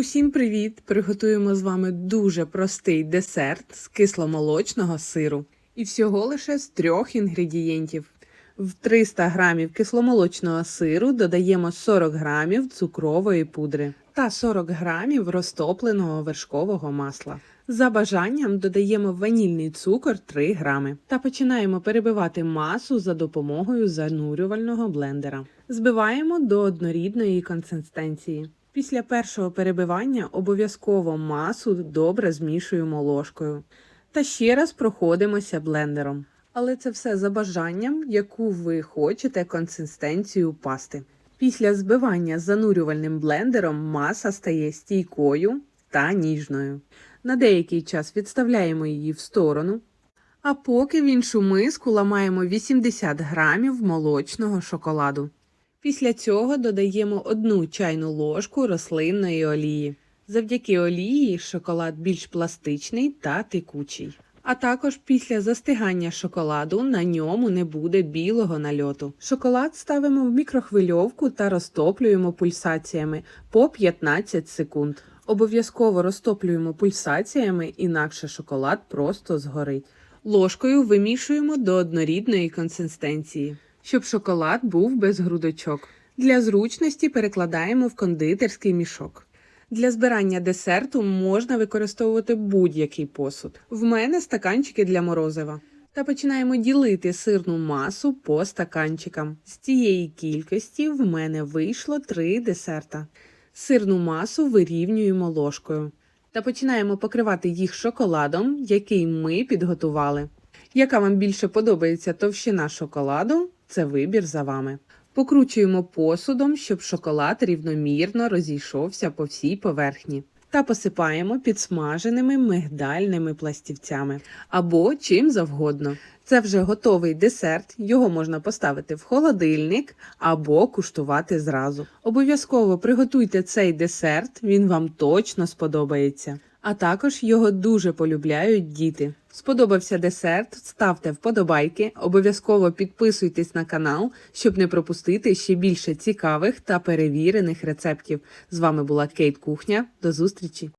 Усім привіт! Приготуємо з вами дуже простий десерт з кисломолочного сиру. І всього лише з трьох інгредієнтів. В 300 грамів кисломолочного сиру додаємо 40 грамів цукрової пудри та 40 грамів розтопленого вершкового масла. За бажанням додаємо ванільний цукор 3 грами та починаємо перебивати масу за допомогою занурювального блендера. Збиваємо до однорідної консистенції. Після першого перебивання обов'язково масу добре змішуємо ложкою та ще раз проходимося блендером. Але це все за бажанням, яку ви хочете консистенцію пасти. Після збивання занурювальним блендером маса стає стійкою та ніжною. На деякий час відставляємо її в сторону, а поки в іншу миску ламаємо 80 грамів молочного шоколаду. Після цього додаємо одну чайну ложку рослинної олії. Завдяки олії шоколад більш пластичний та текучий. А також після застигання шоколаду на ньому не буде білого нальоту. Шоколад ставимо в мікрохвильовку та розтоплюємо пульсаціями по 15 секунд. Обов'язково розтоплюємо пульсаціями, інакше шоколад просто згорить. Ложкою вимішуємо до однорідної консистенції, щоб шоколад був без грудочок. Для зручності перекладаємо в кондитерський мішок. Для збирання десерту можна використовувати будь-який посуд. В мене стаканчики для морозива. Та починаємо ділити сирну масу по стаканчикам. З цієї кількості в мене вийшло 3 десерта. Сирну масу вирівнюємо ложкою та починаємо покривати їх шоколадом, який ми підготували. Яка вам більше подобається товщина шоколаду, це вибір за вами. Покручуємо посудом, щоб шоколад рівномірно розійшовся по всій поверхні. Та посипаємо підсмаженими мигдальними пластівцями або чим завгодно. Це вже готовий десерт, його можна поставити в холодильник або куштувати зразу. Обов'язково приготуйте цей десерт, він вам точно сподобається. А також його дуже полюбляють діти. Сподобався десерт? Ставте вподобайки, обов'язково підписуйтесь на канал, щоб не пропустити ще більше цікавих та перевірених рецептів. З вами була Кейт Кухня. До зустрічі!